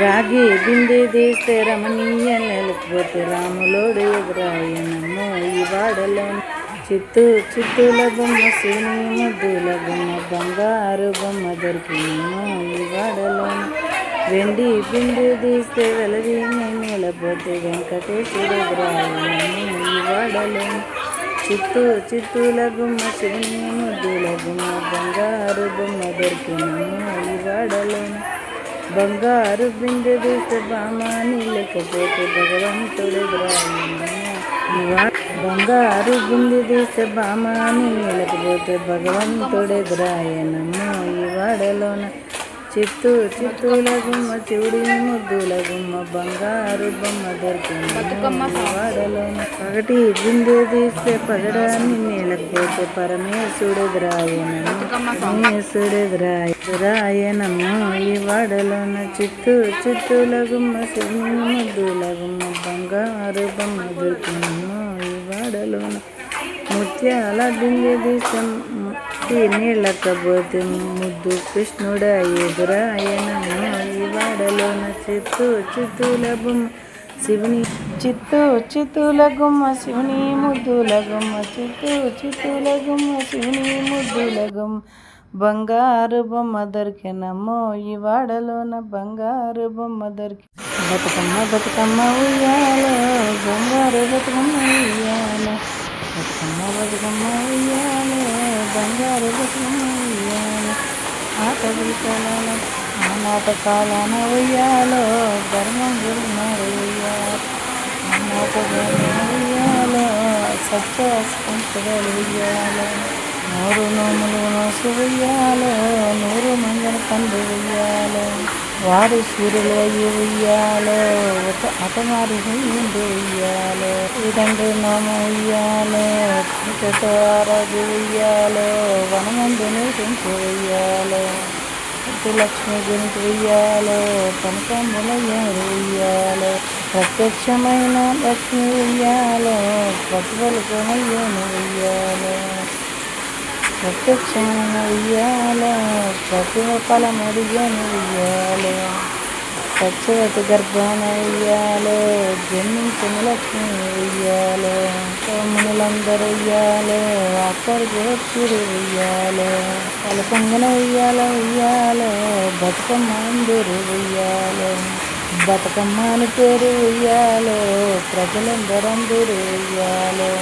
రాగి బిందె తీస్తే రమణీయ లేకపోతే రాములోడు ఎదురాయనమ్మో ఈ వాడలో. చిత్తూ చిత్తుల బొమ్మ శివుని ముద్దుల బొమ్మ బంగారు బొమ్మ దొరికినమ్మో ఈ వాడలో. వెండి బిందు తీస్తే వెలది నిలబోతే వెంకటేశ్వర ఎదురాయనమ్మో ఈ వాడలో. చిత్తూ చిత్తూల బొమ్మ శివుని ముద్దుల బొమ్మ బంగారు బొమ్మ దొరికినమ్మో ఈ వాడలోన బంగారు బిందె తీస్తే బామాని లేకపోతే భగవంతుడు బంగారు బిందె తీస్తే బామాని లేకపోతే భగవంతుడు ఎదురాయనమ్మో ఈ వాడలోన చిత్తూ చిత్తూల గుమ్మ చివుడి ముద్దుల గుమ్మ బంగారు బొమ్మ దొరికింది. వాడలోన పగటి బిందె తీస్తే పగడాన్ని నేలకపోతే పరమేశుడెదురాయనమ్మ పరమేశుడెదురాయనమ్మ ఈ వాడలోన చిత్తూ చిత్తూల గుమ్మ శివుని ముద్దుల గుమ్మ బంగారు బొమ్మ దొరికినమ్మో ఈ వాడలోన ముత్యాల బిందె తీస్తే నీళ్ళకపోతే ముద్దు కృష్ణుడ ఎదురాయనమ్మో ఈ వాడలోన చిత్తూ చిత్తుల బొమ్మ శివుని చిత్తూ చిత్తుల గుమ్మ శివుని ముద్దుల గుమ్మ చిత్తూ చిత్తుల గుమ్మ శివుని ముద్దుల గుమ్మ బంగారు బొమ్మ దొరికినమ్మో ఈ వాడలోన బంగారు బొమ్మ దొరికి బతుకమ్మ బతుకమ్మ ఉయ్యాలో. బంగారు బతుకమ్మ ఉయ్యాలో బతుకమ్మ బతుకమ్మ ఉయ్యాలో బంగారు ఆట ఆ నాటకాలన ఉయ్యాలో ధర్మం గురున్నారు ఉయ్యాలో ఆ నాటకాలన ఉయ్యాలో ఉయ్యాలో నూరు నోములు నోసు ఉయ్యాలో నూరు మంగళ పండు ఉయ్యాలో వారి సూర్యులు అయ్యి ఉయ్యాలో ఒక అటమారి ఉండి ఉయ్యాలో ఇదండ్రి నోమ ఉయ్యాలో పూజతో ఉయ్యాలో వనమందుని పెంచి ఉయ్యాలో లక్ష్మి గురించి ఉయ్యాలో కనకంబులయ్యారు ఉయ్యాలో ప్రత్యక్షమైన లక్ష్మి ఉయ్యాలో ప్రతిఫలకమయ్యాను ఉయ్యాలో. ప్రత్యక్షమైన ఉయ్యాలో ప్రతిమ సత్యవతి గర్భానయ్యాలో జన్మించిన లక్ష్మి ఉయ్యాలో మునులందరూ ఉయ్యాలో అక్కడి గోక్షుడు ఉయ్యాలో పలకంగన ఉయ్యాల ఉయ్యాలో బతుకమ్మ అందరు వెయ్యాలో బతుకమ్మ అని పేరు ఉయ్యాలో ప్రజలందరందరూ ఉయ్యాలో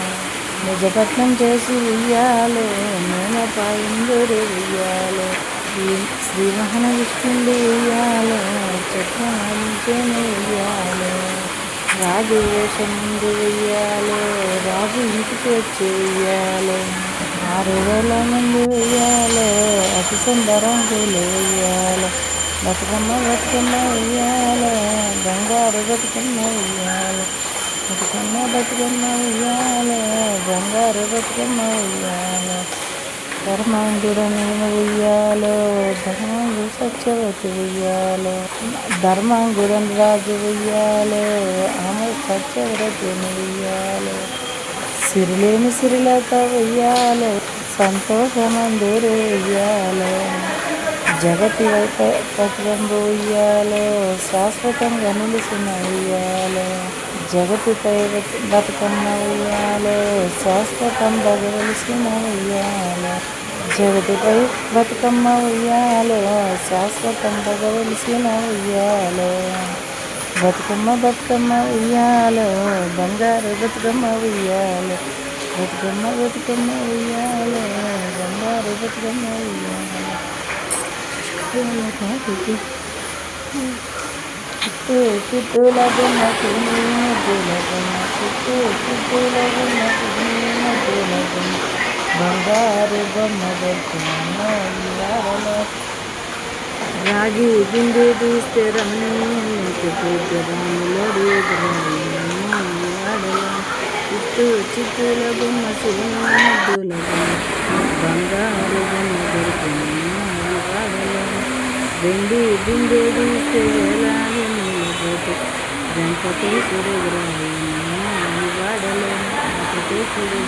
నిజపట్నం చేసి ఉయ్యాలో నేను పాయిందరు ఉయ్యాలో. శ్రీ మహన విష్ణుడు ఉయ్యాలో చక్రమాలించేను ఉయ్యాలో. రాజు వేషం ముందు ఉయ్యాలో రాజు ఇంటికి వచ్చి ఉయ్యాలో. ఆరు వేల మంది ఉయ్యాలో అతి సుందరంగులు ఉయ్యాలో. బతుకమ్మ బతుకమ్మ ఉయ్యాలో బంగారు బతుకమ్మ ఉయ్యాలో. బతుకమ్మ బతుకమ్మ ఉయ్యాలో. బంగారు బతుకమ్మ ఉయ్యాలో. ధర్మాంగుడు నేను ఉయ్యాలో. ధర్మాంగు సత్యవతి ఉయ్యాలో. ధర్మాంగుడని రాజు ఉయ్యాలో. ఆమె సత్యవ్రతిని ఉయ్యాలో. సిరిలేని సిరిలత ఉయ్యాలో. సంతోషమందురు ఉయ్యాలో. జగతి ప్రతిబంబు ఉయ్యాలో. శాశ్వతంగా నిలిచిన ఉయ్యాలో. జగతిపై బతుకమ్మ ఉయ్యాలో శాశ్వతం బగవలసిన ఉయ్యాలో జగతిపై బతుకమ్మ ఉయ్యాలో శాశ్వతం బగవలసిన ఉయ్యాలో బతుకమ్మ బతుకమ్మ ఉయ్యాలో బంగారు బతుకమ్మ ఉయ్యాలో బతుకమ్మ బతుకమ్మ ఉయ్యాలో బంగారు బతుకమ్మ ఉయ్యాలో చుట్టూ చుట్టూల గున్న కుని ముద్దుల గున్న చుట్టూ చుట్టూల గున్న కుని ముద్దుల గున్న బంగారు బొమ్మ దొరికినమ్మో ఇవాడలో రాగి బిందె తీస్తే రమణీయకి పూజ రాములోడు ఎదురమ్మో ఇవాడలో చుట్టూ చిత్తూల బొమ్మ శివుని ముద్దుల గున్న బంగారు బొమ్మ దొరికినమ్మో ఇవాడలో వెండి బిందె తీస్తే వేలాది నీళ్ళపోతే వెంకటేశ్వరుడు వాడలో వెంకటేశ్వరుడు